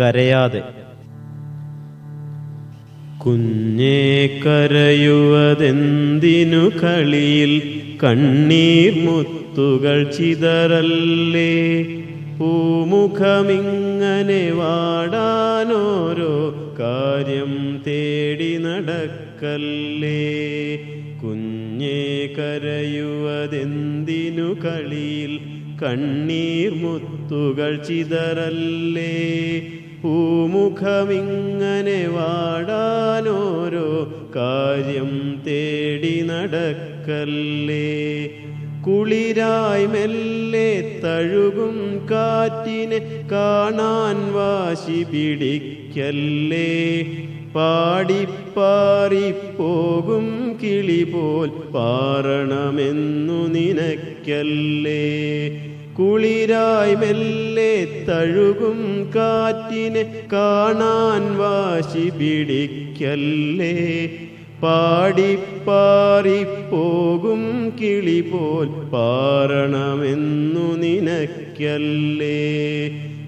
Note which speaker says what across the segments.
Speaker 1: കരയാതെ. കുഞ്ഞേ കരയുവതെന്തിനു കളിയിൽ കണ്ണീർ മുത്തുകൾ ചിതറല്ലേ? പൂമുഖമിങ്ങനെ വാടാനോരോ കാര്യം തേടി നടക്കല്ലേ? കുഞ്ഞേ കരയുവതെന്തിനു കളിയിൽ കണ്ണീർ മുത്തുകൾ ചിതറല്ലേ? പൂമുഖമിങ്ങനെ വാടാനോരോ കാര്യം തേടി നടക്കല്ലേ? കുളിരായി മെല്ലെ തഴുകും കാറ്റിനെ കാണാൻ വാശി പിടിക്കല്ലേ? പാടിപ്പാറിപ്പോകും കിളി പോൽ പാറണമെന്നു നിനക്കല്ലേ? കുളിരായി മെല്ലെ തഴുകും കാറ്റിനെ കാണാൻ വാശി പിടിക്കല്ലേ? പാടിപ്പാറിപ്പോകും കിളി പോൽ പാറണമെന്നു നിനക്കല്ലേ?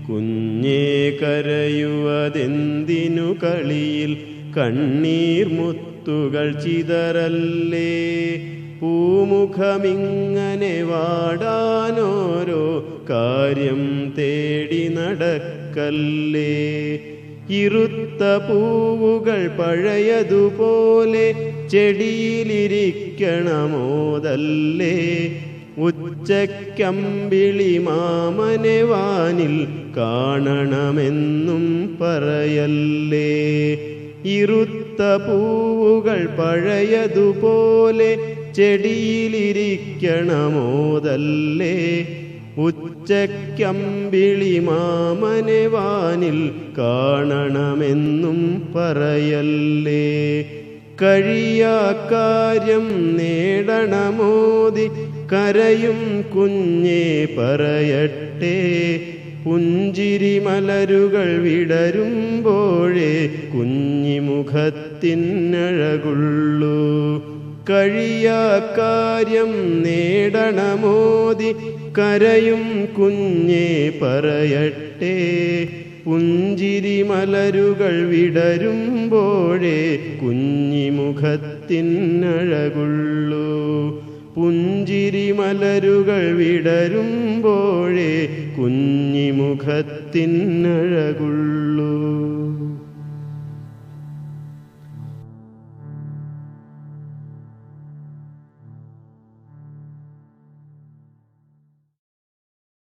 Speaker 1: കുഞ്ഞേ കരയുവതെന്തിനു കളിയിൽ? കണ്ണീർ മുത്തുകൾ ചിതറല്ലേ? പൂമുഖമിങ്ങനെ വാടാനോരോ കാര്യം തേടി നടക്കല്ലേ? ഇരുത്ത പൂവുകൾ പഴയതുപോലെ ചെടിയിലിരിക്കണമോതല്ലേ? ഉച്ചക്കമ്പിളി മാമനെ വാനിൽ കാണണമെന്നും പറയല്ലേ. ഇരുത്ത പൂവുകൾ പഴയതുപോലെ ചെടിയിലിരിക്കണമോതല്ലേ. ഉച്ചക്കമ്പിളി മാമനെ വാനിൽ കാണണമെന്നും പറയല്ലേ. കഴിയാ കാര്യം നേടണമോതി കരയും കുഞ്ഞേ പറയട്ടെ. പുഞ്ചിരി മലരുകൾ വിടരുമ്പോഴേ കുഞ്ഞിമുഖത്തിനഴകുള്ളൂ. കഴിയാ കാര്യം നേടണമോതി. കരയും കുഞ്ഞേ പറയട്ടെ. പുഞ്ചിരി മലരുകൾ വിടരുമ്പോഴേ കുഞ്ഞിമുഖത്തിനഴകുള്ളൂ. പുഞ്ചിരി മലരുകൾ വിടരുമ്പോഴേ കുഞ്ഞിമുഖത്തിനഴകുള്ളൂ.